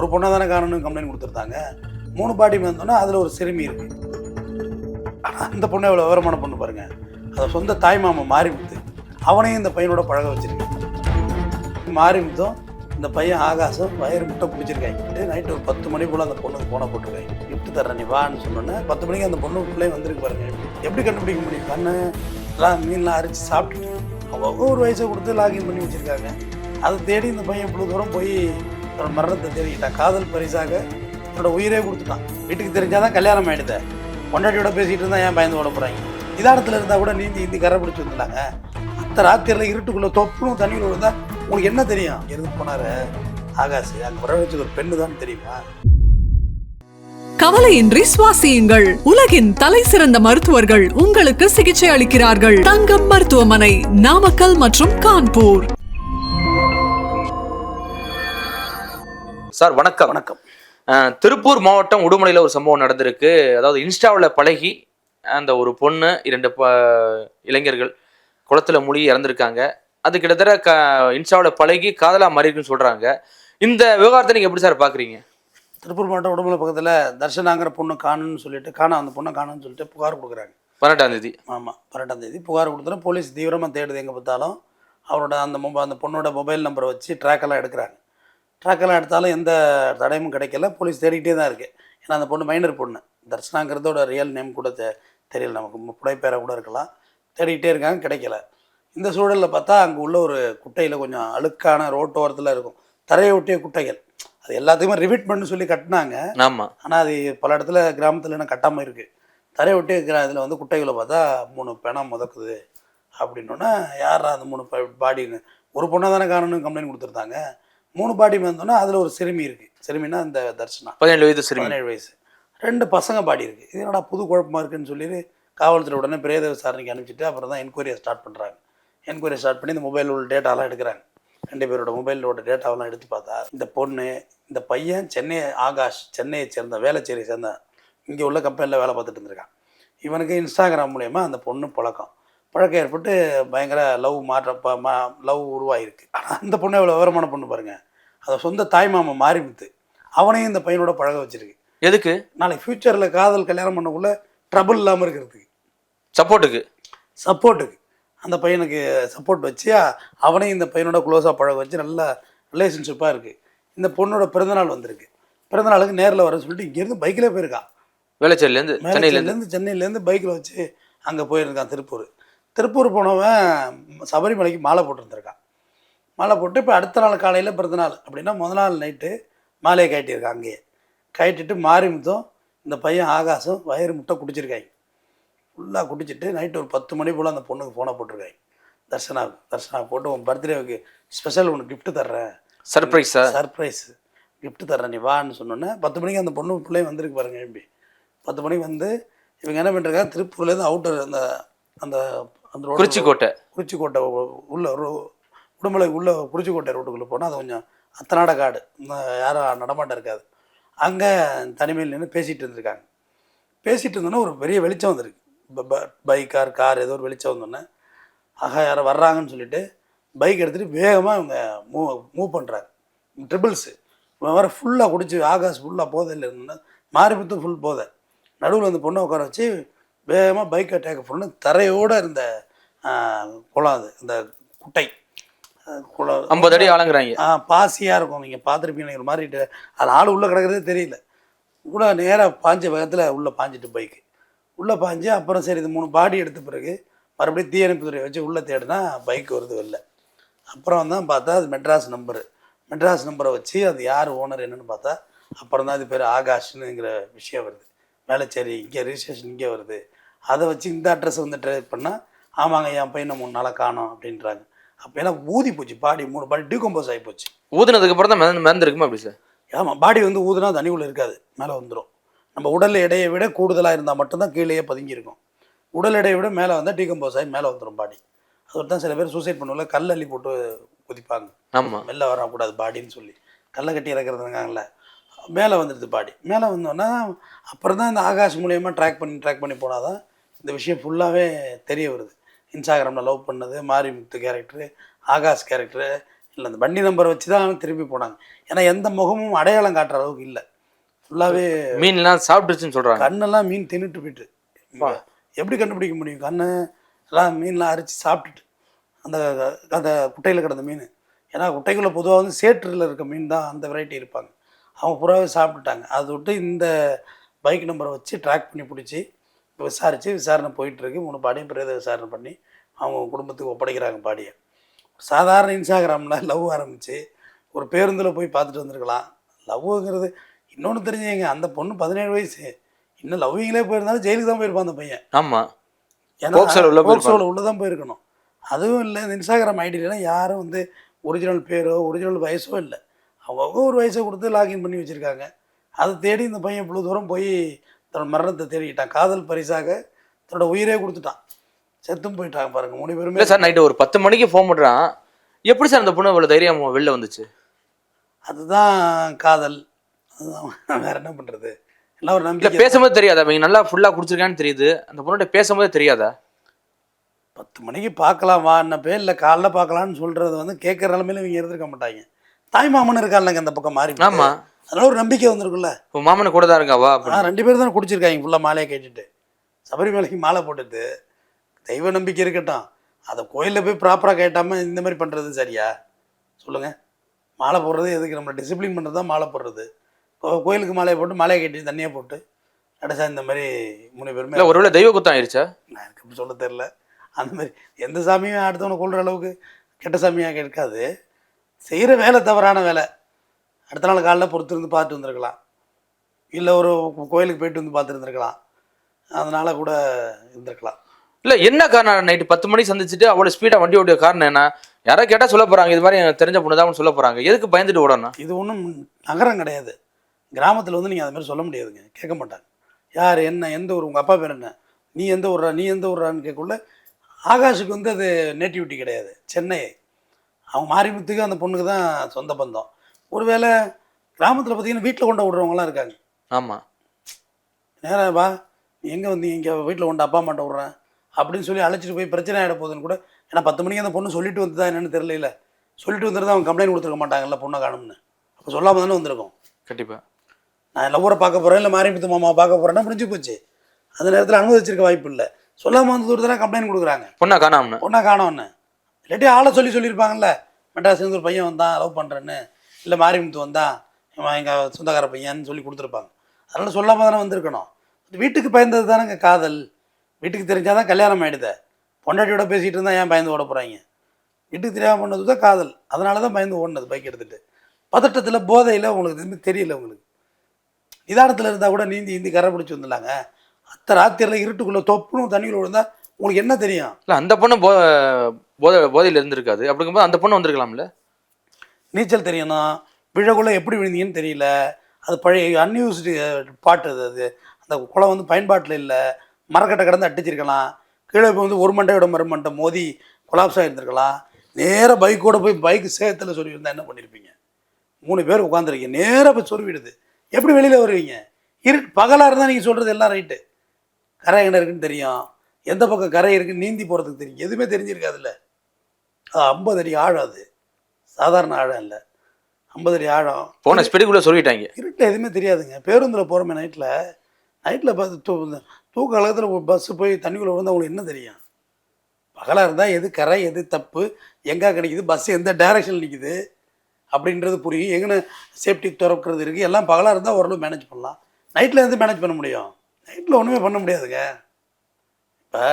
ஒரு பொண்ணை தானே காணணும் கம்ப்ளைண்ட் கொடுத்துருந்தாங்க. மூணு பாட்டி வந்தோன்னா அதில் ஒரு சிறுமி இருக்கு. ஆனால் அந்த பொண்ணை எவ்வளோ விவரமான பொண்ணு பாருங்க. அதை சொந்த தாய் மாமா மாரிமுத்து அவனையும் இந்த பையனோட பழக வச்சிருக்கேன் மாரிமுத்தும் இந்த பையன் ஆகாசம் வயிறு முட்டை பிடிச்சிருக்காங்க நைட்டு ஒரு பத்து மணி போல் அந்த பொண்ணுக்கு போன போட்டிருக்காங்க. கிஃப்ட் தர்றேன் நீ வான்னு சொன்னோன்னே பத்து மணிக்கு அந்த பொண்ணு பிள்ளைய வந்திருக்கு பாருங்க. எப்படி கண்டுபிடிக்க முடியும்? கண்ணு எல்லாம் மீன்லாம் அரிச்சு சாப்பிட்டு அவங்க ஒரு வயசை கொடுத்து லாகின் பண்ணி வச்சிருக்காங்க. அதை தேடி இந்த பையன் இவ்வளோ தூரம் போய் தன்னோட மரணத்தை தெரிவிக்கிட்டான் காதல் பரிசாக தன்னோட உயிரே கொடுத்துட்டான். வீட்டுக்கு தெரிஞ்சாதான் கல்யாணம் ஆயிடுது. பொண்டாட்டியோட பேசிட்டு இருந்தா ஏன் பயந்து ஓட போறாங்க? இதானத்தில் இருந்தால் கூட நீந்தி இந்தி கரை பிடிச்சி வந்துட்டாங்க அத்த ராத்திரியில் இருட்டுக்குள்ள தொப்புனும் தண்ணியில் விழுந்தா உங்களுக்கு என்ன தெரியும்? எதுக்கு போனாரு? ஆகாஷ் அங்கே வர வச்சது ஒரு பெண்ணு தான் தெரியுமா? கவலையின்றி சுவாசியுங்கள். உலகின் தலை சிறந்த மருத்துவர்கள் உங்களுக்கு சிகிச்சை அளிக்கிறார்கள். தங்கம் மருத்துவமனை நாமக்கல் மற்றும் கான்பூர். சார் வணக்கம். வணக்கம். திருப்பூர் மாவட்டம் உடுமலையில் ஒரு சம்பவம் நடந்திருக்கு. அதாவது இன்ஸ்டாவில் பழகி அந்த ஒரு பொண்ணு இரண்டு ப இளைஞர்கள் குளத்துல மூழ்கி இறந்துருக்காங்க. அது கிட்டத்தட்ட க இன்ஸ்டாவில் பழகி காதலா மாறிருக்குன்னு சொல்றாங்க. இந்த விவகாரத்தை நீங்க எப்படி சார் பாக்குறீங்க? திருப்பூர் மாவட்டம் உடம்புல பக்கத்தில் தர்ஷனாங்கிற பொண்ணு காணுன்னு சொல்லிட்டு காணா அந்த பொண்ணை காணுன்னு சொல்லிட்டு புகார் கொடுக்குறாங்க. பன்னெண்டாம் தேதி. ஆமாம் பன்னெண்டாம் தேதி. புகார் கொடுத்தோன்னா போலீஸ் தீவிரமாக தேடுது எங்கே பார்த்தாலும். அவரோட அந்த மொபைல் அந்த பொண்ணோட மொபைல் நம்பரை வச்சு ட்ராக்கெல்லாம் எடுக்கிறாங்க. ட்ராக்கெல்லாம் எடுத்தாலும் எந்த தடயமும் கிடைக்கல. போலீஸ் தேடிக்கிட்டே தான் இருக்குது ஏன்னா அந்த பொண்ணு மைனர் பொண்ணு. தர்ஷனாங்கிறதோட ரியல் நேம் கூட தெ தெரியல. நமக்கு புடைப்பேரை கூட இருக்கலாம். தேடிக்கிட்டே இருக்காங்க கிடைக்கல. இந்த சூழலில் பார்த்தா அங்கே உள்ள ஒரு குட்டையில் கொஞ்சம் அழுக்கான ரோட்டோரத்தில் இருக்கும். தரையை ஒட்டிய குட்டைகள். அது எல்லாத்துக்குமே ரிவிட் பண்ணி சொல்லி கட்டினாங்க. ஆமா. ஆனால் அது பல இடத்துல கிராமத்தில் என்ன கட்டாமல் இருக்குது தரையை விட்டு இருக்கிற இதில் வந்து குட்டைகளை பார்த்தா மூணு பிணம் முதக்குது. அப்படின்னோடனே யாரா அந்த மூணு பாடின்னு? ஒரு பொண்ணை தானே காணணும்னு கம்ப்ளைண்ட் கொடுத்துருந்தாங்க. மூணு பாடி வந்தோன்னா அதில் ஒரு சிறுமி இருக்குது சிறுமினா இந்த தர்ஷனா. பதினேழு வயது சிறுமி. பதினேழு வயசு. ரெண்டு பசங்க பாடி இருக்குது இது என்னடா புது குழப்பமா இருக்குன்னு சொல்லி காவல்துறை உடனே பிரேத விசாரணைக்கு அனுப்பிச்சிட்டு அப்புறம் தான் என்கொயரியை ஸ்டார்ட் பண்ணுறாங்க என்கொயரி ஸ்டார்ட் பண்ணி இந்த மொபைல் உள்ள டேட்டாலாம் எடுக்கிறாங்க. ரெண்டு பேரோட மொபைலோட டேட்டாவெல்லாம் எடுத்து பார்த்தா இந்த பொண்ணு இந்த பையன் சென்னை ஆகாஷ் சென்னையை சேர்ந்த வேளச்சேரியை சேர்ந்த இங்கே உள்ள கம்பெனியில் வேலை பார்த்துட்டு இருந்திருக்கான். இவனுக்கு இன்ஸ்டாகிராம் மூலயமா அந்த பொண்ணு பழக்கம். பழக்கம் ஏற்பட்டு பயங்கர லவ் மாற்ற மா லவ் உருவாயிருக்கு. ஆனால் அந்த பொண்ணு எவ்வளோ விவரமான பொண்ணு பாருங்க. அதை சொந்த தாய் மாமா மாரிமுத்து. அவனையும் இந்த பையனோட பழக வச்சிருக்கு. எதுக்கு? நாளைக்கு ஃப்யூச்சரில் காதல் கல்யாணம் பண்ணக்குள்ள ட்ரபிள் இல்லாமல் இருக்கிறதுக்கு. சப்போர்ட்டுக்கு சப்போர்ட்டுக்கு அந்த பையனுக்கு சப்போர்ட் வச்சு அவனையும் இந்த பையனோட க்ளோஸாக பழக வச்சு நல்ல ரிலேஷன்ஷிப்பாக இருக்குது இந்த பொண்ணோட பிறந்தநாள் வந்திருக்கு. பிறந்தநாளுக்கு நேரில் வர சொல்லிட்டு இங்கேருந்து பைக்கில் போயிருக்கான் வேளச்சேரியிலேருந்து சென்னையிலேருந்து? சென்னையிலேருந்து பைக்கில் வச்சு அங்கே போயிருக்கான் திருப்பூர். திருப்பூர் போனவன் சபரிமலைக்கு மாலை போட்டிருந்திருக்கான். மாலை போட்டு இப்போ அடுத்த நாள் காலையில் பிறந்தநாள் அப்படின்னா முத நாள் நைட்டு மாலையை கட்டியிருக்கான் அங்கேயே. கட்டிட்டு மாரிமுத்தும் இந்த பையன் ஆகாசம் வயிறு முட்டை குடிச்சிருக்காங்க ஃபுல்லாக குடிச்சிட்டு நைட்டு ஒரு பத்து மணி போல் அந்த பொண்ணுக்கு ஃபோனை போட்டிருக்காங்க தர்ஷனாவுக்கு தர்ஷனா போட்டு உன் பர்த்டேவுக்கு ஸ்பெஷல் ஒன்று gift தர்றேன். சர்ப்ரைஸா சர்ப்ரைஸ் gift தர்றேன் நீ வான்னு சொன்னோன்னே பத்து மணிக்கு அந்த பொண்ணு பிள்ளையும் வந்திருக்கு பாருங்க எழுப்பி பத்து மணிக்கு வந்து இவங்க என்ன பண்ணிருக்காங்க திருப்பூர்லேருந்து அவுட்டர் அந்த அந்த அந்த குறிச்சிக்கோட்டை. குறிச்சிக்கோட்டை உள்ள உடுமலை உள்ள குறிச்சிக்கோட்டை ரோட்டுக்குள்ளே போனால் அது கொஞ்சம் அத்தனாட காடு யாரும் நடமாட்டம் இருக்காது. அங்கே தனிமையில் நின்று பேசிகிட்டு இருந்திருக்காங்க. பேசிகிட்டு இருந்தோன்னே ஒரு பெரிய வெளிச்சம் வந்திருக்கு. பைக் கார் கார் ஏதோ ஒரு வெளிச்சம் வந்தோடனே ஆஹா யாரோ வர்றாங்கன்னு சொல்லிட்டு பைக் எடுத்துகிட்டு வேகமாக இவங்க மூவ் மூவ் பண்ணுறாங்க ட்ரிபிள்ஸு. இவன் வேறு ஃபுல்லாக குடிச்சு ஆகாஷ் ஃபுல்லாக போதையில் இருந்தோன்னா மாரிமுத்தும் ஃபுல் போதை. நடுவில் அந்த பொண்ணை உட்கார வச்சு வேகமாக பைக் அட்டாக் பண்ணு. தரையோடு இருந்த குளம் அது இந்த குட்டை. குளம் ஐம்பது அடி ஆளுங்கிறாங்க ஆ பாசியாக இருக்கும். நீங்கள் பார்த்துருப்பீங்க. மாதிரி அது ஆள் உள்ளே கிடக்கிறதே தெரியல. கூட நேராக பாஞ்ச வேகத்தில் உள்ளே பாஞ்சிட்டு பைக்கு உள்ளே பாஞ்சு அப்புறம் சரி இது மூணு பாடி எடுத்த பிறகு மறுபடியும் தீயணைப்புத்துறையை வச்சு உள்ளே தேடினா பைக் வருது வெளில. அப்புறம் தான் பார்த்தா அது மெட்ராஸ் நம்பரு மெட்ராஸ் நம்பரை வச்சு அது யார் ஓனர் என்னன்னு பார்த்தா அப்புறம் தான் இது பேர் ஆகாஷ்னுங்கிற விஷயம் வருது. வேளச்சேரி இங்கே ரிஜிஸ்ட்ரேஷன் இங்கே வருது. அதை வச்சு இந்த அட்ரஸ் வந்து ட்ரை பண்ணால் ஆமாங்க என் பையனை மூணு நாளாக காணோம் அப்படின்றாங்க. அப்போ எல்லாம் ஊதி போச்சு பாடி மூணு பாடி டீகம்போஸ் ஆகி போச்சு. ஊதுனதுக்கு அப்புறம் தான் மிதந்து மிதந்துருக்குமா அப்படி சார் ஆமாம் பாடி வந்து ஊதுனா தனி உள்ள இருக்காது மேலே வந்துடும் நம்ம உடல் எடையை விட கூடுதலாக இருந்தால் மட்டும்தான் கீழேயே பதுங்கி இருக்கும். உடல் எடையை விட மேலே வந்தால் டீகம்போஸ் ஆகி மேலே வந்துடும் பாடி அதோட தான் சில பேர் சூசைட் பண்ணுவோம்ல கல் அள்ளி போட்டு குதிப்பாங்க. ஆமா. வெளில வரக்கூடாது பாடின்னு சொல்லி. கல்லை கட்டி இறக்குறதுங்காங்கல்ல மேலே வந்துடுது பாடி. மேலே வந்தோன்னா அப்புறம் தான் இந்த ஆகாஷ் மூலியமாக ட்ராக் பண்ணி ட்ராக் பண்ணி போனால் தான் இந்த விஷயம் ஃபுல்லாகவே தெரிய வருது. இன்ஸ்டாகிராமில் லவ் பண்ணது மாரிமுத்து கேரக்டரு ஆகாஷ் கேரக்டரு இல்லை அந்த வண்டி நம்பரை வச்சு தான் திரும்பி போனாங்க. ஏன்னா எந்த முகமும் அடையாளம் காட்டுற அளவுக்கு இல்லை. ஃபுல்லாகவே மீன்லாம் சாப்பிட்டுருச்சுன்னு சொல்றாங்க. கண்ணெல்லாம் மீன் தின்னுட்டு போயிட்டு. எப்படி கண்டுபிடிக்க முடியும்? கண்ணு எல்லாம் மீன்லாம் அரிச்சு சாப்பிட்டுட்டு. அந்த அந்த குட்டையில் கிடந்த மீன். ஏன்னா குட்டைக்குள்ளே பொதுவாக வந்து சேற்றில் இருக்க மீன் தான் அந்த வெரைட்டி இருப்பாங்க. அவங்க புறாவே சாப்பிட்டுட்டாங்க. அதை விட்டு இந்த பைக் நம்பரை வச்சு ட்ராக் பண்ணி பிடிச்சி விசாரித்து விசாரணை போயிட்டுருக்கு. மூணு பாடியும் பிரேத விசாரணை பண்ணி அவங்க குடும்பத்துக்கு ஒப்படைக்கிறாங்க பாடியை. சாதாரண இன்ஸ்டாகிராமில் லவ் ஆரம்பித்து ஒரு பேருந்தில் போய் பார்த்துட்டு வந்திருக்கலாம். லவ்வுங்கிறது இன்னொன்று தெரிஞ்சுங்க அந்த பொண்ணு பதினேழு வயசு. இன்னும் லவ்விங்களே போயிருந்தாலும் ஜெயிலுக்கு தான் போயிருப்பான் அந்த பையன். ஆமா. ஏன்னா உள்ள தான் போயிருக்கணும். அதுவும் இல்லை இந்த இன்ஸ்டாகிராம் ஐடியிலாம் யாரும் வந்து ஒரிஜினல் பேரோ ஒரிஜினல் வயசோ இல்லை. அவங்க ஒரு வயசை கொடுத்து லாகின் பண்ணி வச்சுருக்காங்க. அதை தேடி இந்த பையன் இவ்வளோ தூரம் போய் தன்னோட மரணத்தை தேடிக்கிட்டான். காதல் பரிசாக தன்னோட உயிரே கொடுத்துட்டான். செத்தும் போயிட்டாங்க பாருங்க மூணு பேருமே. இல்ல சார் நைட்டு ஒரு பத்து மணிக்கு ஃபோன் பண்றான். எப்படி சார் அந்த பொண்ணு இவ்வளவு தைரியம் வெளில வந்துச்சு? அதுதான் காதல். அதுதான் வேற என்ன பண்றது? எல்லாம் ஒரு நம்பிக்கை பேசும்போது தெரியாதா? அவங்க நல்லா ஃபுல்லா குடிச்சிருக்கான்னு தெரியுது. அந்த பொண்ணோட பேசும்போது தெரியாதா? பத்து மணிக்கு பார்க்கலாம்? வான்னப்பே இல்லை காலைல பார்க்கலான்னு சொல்றது வந்து கேட்குற நிலமையில இவங்க இருந்திருக்க மாட்டாங்க. தாய் மாமன் இருக்கான்லங்க அந்த பக்கம் மாறி ஆமா. அதனால ஒரு நம்பிக்கை வந்திருக்குல்ல உன் மாமனை கூட தான் இருக்காவா ஆனால் ரெண்டு பேரும் தான் குடிச்சிருக்காங்க ஃபுல்லாக மாலையை கேட்டுட்டு. சபரிமலைக்கு மாலை போட்டுட்டு தெய்வ நம்பிக்கை இருக்கட்டும். அதை கோயிலில் போய் ப்ராப்பராக கேட்டாமல் இந்த மாதிரி பண்ணுறது சரியா? சொல்லுங்கள் மாலை போடுறது எதுக்கு? நம்ம டிசிப்ளின் பண்ணுறது தான் மாலை போடுறது. கோயிலுக்கு மாலையை போட்டு மாலையை கட்டி தண்ணியை போட்டு கடைசா இந்த மாதிரி மூணு பேருமே இல்ல ஒருவேளை தெய்வ குத்தம் ஆயிருச்சா? நான் எனக்கு சொல்ல தெரில அந்த மாதிரி எந்த சாமியும் அடுத்தவனை கொள்கிற அளவுக்கு கெட்ட சாமியாக இருக்காது. செய்கிற வேலை தவறான வேலை. அடுத்த நாள் காலைல பொறுத்திருந்து பார்த்து வந்திருக்கலாம். இல்லை ஒரு கோயிலுக்கு போயிட்டு வந்து பார்த்துருந்துருக்கலாம் அதனால் கூட இருந்திருக்கலாம். இல்ல என்ன காரணம்? நைட்டு பத்து மணிக்கு சந்திச்சுட்டு அவ்வளவு ஸ்பீடா வண்டி ஓட்டிய காரணம் என்ன? யாரா கேட்டா சொல்ல போறாங்க இது மாதிரி எனக்கு தெரிஞ்ச பொண்ணு தான் சொல்ல போறாங்க. எதுக்கு பயந்துட்டு ஓடணும்? இது ஒன்றும் நகரம் கிடையாது. கிராமத்தில் வந்து நீங்கள் அது மாதிரி சொல்ல முடியாதுங்க. கேட்க மாட்டாங்க. யார் என்ன எந்த ஊர் உங்கள் அப்பா பேர் என்ன? நீ எந்த ஊர்ரா நீ எந்த ஊர்றான்னு கேட்கக்குள்ள ஆகாஷுக்கு வந்து அது நேட்டிவிட்டி கிடையாது. சென்னை அவங்க மாரிமுத்துக்கு அந்த பொண்ணுக்கு தான் சொந்த பந்தம். ஒருவேளை கிராமத்தில் பார்த்தீங்கன்னா வீட்டில் கொண்டு விடுறவங்களாம் இருக்காங்க. ஆமா. நேராக வா எங்கே வந்து இங்கே வீட்டில் கொண்டு அப்பா அம்மாட்ட விட்றேன் அப்படின்னு சொல்லி அழைச்சிட்டு போய் பிரச்சனை ஆகிட போகுதுன்னு கூட ஏன்னா பத்து மணிக்கு அந்த பொண்ணு சொல்லிட்டு வந்ததா என்னன்னு தெரியல சொல்லிட்டு வந்துருந்தா அவங்க கம்ப்ளைண்ட் கொடுத்துருக்க மாட்டாங்கல்ல பொண்ணை காணும்னு. அப்போ சொல்லாமல் தானே வந்திருக்கோம். கண்டிப்பா. நான் லவ்வரை பார்க்க போகிறேன் இல்லை மாரிமுத்து மாமா பார்க்க போகிறேன்னா முடிஞ்சு போச்சு. அந்த நேரத்தில் அனுமதிச்சிருக்க வாய்ப்பு இல்லை. சொல்லாமல் வந்து தூரத்தில் கம்ப்ளைண்ட் கொடுக்குறாங்க. பொண்ணா காணாமனு பொண்ணா காணோன்னு இல்லாட்டி ஆளை சொல்லி சொல்லியிருப்பாங்கல்ல. மெட்ராஸ்லேருந்து ஒரு பையன் வந்தான் லவ் பண்ணுறேன்னு இல்லை மாரிமுத்து வந்தான் எங்கள் சொந்தக்கார பையன்னு சொல்லி கொடுத்துருப்பாங்க. அதனால் சொல்லாமல் தானே வந்திருக்கணும். வீட்டுக்கு பயந்தது தானேங்க காதல். வீட்டுக்கு தெரிஞ்சால் தான் கல்யாணம் ஆகிடுதே பொண்டாட்டியோட பேசிகிட்டு இருந்தால் ஏன் பயந்து ஓட போகிறாங்க வீட்டுக்கு தெரியாமல் பண்ணது தான் காதல். அதனால தான் பயந்து ஓடினது பைக் எடுத்துகிட்டு பதட்டத்தில் போதையில் உங்களுக்கு எதுவுமே தெரியல உங்களுக்கு. நிதானத்தில் இருந்தால் கூட நீந்தி நீந்தி கரை பிடிச்சி வந்துடலாங்க. அத்தை ராத்திரியில் இருட்டுக்குள்ளே தொப்புனும் தண்ணிக்குள்ள விழுந்தால் உங்களுக்கு என்ன தெரியும்? இல்லை அந்த பொண்ணு போதை போதையில் இருந்திருக்காது அப்படிங்கும்போது அந்த பொண்ணு வந்திருக்கலாம்ல? நீச்சல் தெரியணும் விழக்குள்ளே எப்படி விழுந்தீங்கன்னு தெரியல. அது பழைய அன்யூஸ்டு பாட்டு அது அது. அந்த குளம் வந்து பயன்பாட்டில் இல்லை. மரக்கட்டை கடந்து அடிச்சிருக்கலாம். கீழே போய் வந்து ஒரு மண்டையோட மறு மண்டை மோதி கொலாப்ஸ் ஆகிருந்திருக்கலாம் நேராக பைக்கோட போய் பைக் சேத்துல சொருவிருந்தா என்ன பண்ணியிருப்பீங்க மூணு பேர் உட்காந்துருக்கீங்க நேராக போய் சொருவிடுது எப்படி வெளியில் வருவீங்க? இரு பகலாக இருந்தால் நீங்கள் சொல்கிறது எல்லாம் ரைட்டு கரை எங்கே இருக்குன்னு தெரியும். எந்த பக்கம் கரை இருக்குன்னு நீந்தி போகிறதுக்கு தெரியும். எதுவுமே தெரிஞ்சிருக்காதுல்ல. அது ஐம்பது அடி ஆழம் அது. சாதாரண ஆழம் இல்லை. ஐம்பது அடி ஆழம். போன ஸ்பீடுக்குள்ள சொல்லிட்டாங்க. இருட்டில் எதுவுமே தெரியாதுங்க. பேருந்தில் போகிறோமே நைட்டில் நைட்டில் பார்த்து தூ தூக்க காலத்தில் பஸ்ஸு போய் தண்ணிக்குள்ளே விழுந்தா உங்களுக்கு என்ன தெரியும்? பகலாக இருந்தால் எது கரை எது தப்பு? எங்கே கிடைக்குது? பஸ் எந்த டைரக்ஷனில் நிற்குது அப்படின்றது புரியும். எங்கே சேஃப்டி திறக்கிறது இருக்குது எல்லாம் பகலாக இருந்தால் ஓரளவு மேனேஜ் பண்ணலாம். நைட்டில் எது மேனேஜ் பண்ண முடியும்? நைட்டில் ஒன்றுமே பண்ண முடியாதுங்க. இப்போ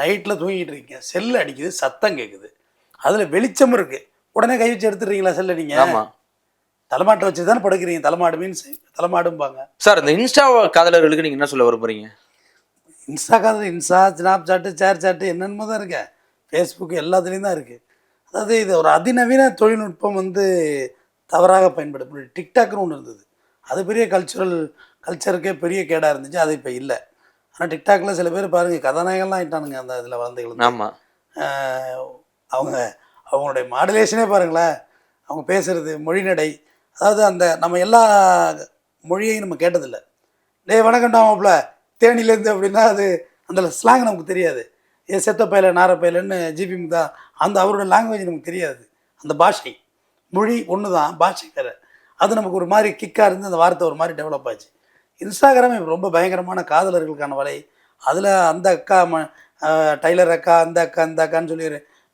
நைட்டில் தூங்கிட்டு இருக்கீங்க. செல்லு அடிக்குது சத்தம் கேட்குது அதில் வெளிச்சம் இருக்குது உடனே கை வச்சு எடுத்துடுறீங்களா செல்லை நீங்கள் ஆமா. தலைமாட்டை வச்சு தானே படுக்கிறீங்க. தலைமாடு மீன்ஸ் தலைமாடும்பாங்க. சார் இந்த இன்ஸ்டா காதலர்களுக்கு நீங்க என்ன சொல்ல விரும்புறீங்க? இன்ஸ்டா காதல் இன்ஸ்டா ஸ்னாப் சாட்டு சேர் சாட்டு என்னென்னமோ தான் இருக்கு. ஃபேஸ்புக் எல்லாத்துலேயும் தான் இருக்குது அதாவது இது ஒரு அதிநவீன தொழில்நுட்பம் வந்து தவறாக பயன்படுத்த டிக்டாக்னு ஒன்று இருந்தது. அது பெரிய கல்ச்சுரல் கல்ச்சருக்கே பெரிய கேடாக இருந்துச்சு. அது இப்போ இல்லை. ஆனால் டிக்டாக்ல சில பேர் பாருங்கள் கதாநாயகம்லாம் ஆயிட்டானுங்க அந்த இதில் வளர்ந்துகள் ஆமா. ஆஹ் அவங்க அவங்களுடைய மாடுலேஷனே பாருங்களேன் அவங்க பேசுறது மொழிநடை. அதாவது அந்த நம்ம எல்லா மொழியையும் நம்ம கேட்டதில்லை. டேய் வணக்கம்டா மாப்பிள்ள. தேனிலேருந்து அப்படின்னா அது அந்த ஸ்லாங் நமக்கு தெரியாது. ஏ செத்த பையல நார பையலன்னு ஜிபி முதா அந்த அவரோட லாங்குவேஜ் நமக்கு தெரியாது. அந்த பாஷை. மொழி ஒன்று தான் பாஷை வேறு. அது நமக்கு ஒரு மாதிரி கிக்காக இருந்து அந்த வார்த்தை ஒரு மாதிரி டெவலப் ஆச்சு. இன்ஸ்டாகிராம் இப்போ ரொம்ப பயங்கரமான காதலர்களுக்கான வலை. அதில் அந்த அக்கா ம டைலர் அக்கா அந்த அக்கா இந்த அக்கான்னு சொல்லி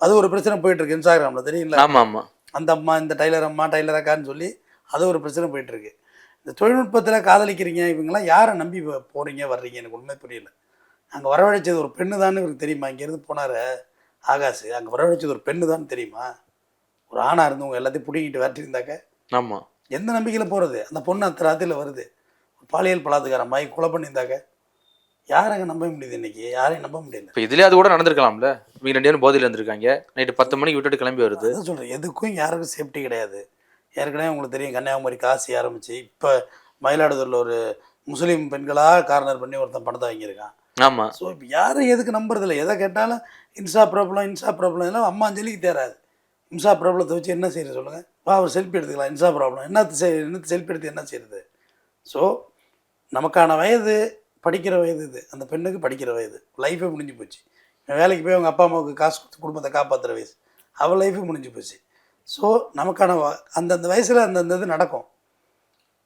அது ஒரு பிரச்சனை போயிட்டு இருக்கு இன்ஸ்டாகிராமில் தெரியுங்களா ஆமா ஆமா. அந்த அம்மா இந்த டைலர் அம்மா டைலர் அக்கான்னு சொல்லி அது ஒரு பிரச்சனை போயிட்டு இருக்கு. இந்த தொழில்நுட்பத்தில் காதலிக்கிறீங்க இவங்கெல்லாம் யாரை நம்பி போறீங்க வர்றீங்க? எனக்கு உண்மை புரியல. அங்கே வரவழைச்சது ஒரு பெண்ணு தான் இவருக்கு தெரியுமா? இங்கேருந்து போனார் ஆகாஷ். அங்கே வரவழைச்சது ஒரு பெண்ணு தான் தெரியுமா? ஒரு ஆணாக இருந்தவங்க எல்லாத்தையும் பிடிங்கிட்டு விரட்டிருந்தாக்க ஆமா. எந்த நம்பிக்கையில் போகிறது அந்த பொண்ணு அத்த ராத்திரியில் வருது. பாலியல் பலாத்துக்காரன் மாதிரி கொலை பண்ணியிருந்தாக்க யாரங்க நம்ப முடியுது இன்னைக்கு? யாரையும் நம்ப முடியல. இப்போ இதுலயே அது கூட நடந்திருக்கலாம்ல? இவங்க ரெண்டு பேரும் போதையில் இருந்திருக்காங்க. நைட்டு பத்து மணிக்கு விட்டுட்டு கிளம்பி வருது. சொல்கிறேன் எதுக்கும் யாருக்கும் சேஃப்டி கிடையாது. ஏற்கனவே உங்களுக்கு தெரியும் கன்னியாகுமரி காசி ஆரம்பிச்சு இப்போ மயிலாடுதுறையில் ஒரு முஸ்லீம் பெண்களாக கார்னர் பண்ணி ஒருத்தன் பணத்தை வாங்கியிருக்கான். ஆமா. ஸோ இப்போ யாரும் எதுக்கு நம்புறதில்ல. எதை கேட்டாலும் இன்ஸ்டா ப்ராப்ளம் இன்ஸ்டா ப்ராப்ளம் எல்லாம் அம்மா அஞ்சலிக்கு தேராது. இன்ஸ்டா ப்ராப்ளத்தை வச்சு என்ன செய்யறது சொல்லுங்கள் வா ஒரு செல்ஃபி எடுத்துக்கலாம். இன்ஸ்டா ப்ராப்ளம் என்னத்து செல்ஃபி எடுத்து என்ன செய்யறது ஸோ நமக்கான வயது படிக்கிற வயது இது. அந்த பெண்ணுக்கு படிக்கிற வயது. லைஃபே முடிஞ்சு போச்சு. வேலைக்கு போய் அவங்க அப்பா அம்மாவுக்கு காசு கொடுத்து குடும்பத்தை காப்பாற்றுற வயசு. அவள் லைஃபே முடிஞ்சு போச்சு. ஸோ நமக்கான வ- அந்தந்த வயசில் அந்தந்த இது நடக்கும்.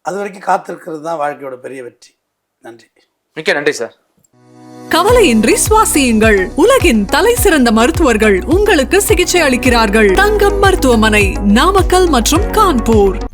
அது வரைக்கும் காத்திருக்கிறது தான் வாழ்க்கையோட பெரிய வெற்றி. நன்றி. மிக்க நன்றி சார் கவலையின்றி சுவாசியுங்கள். உலகின் தலை சிறந்த மருத்துவர்கள் உங்களுக்கு சிகிச்சை அளிக்கிறார்கள். தங்கம் மருத்துவமனை நாமக்கல் மற்றும் கான்பூர்.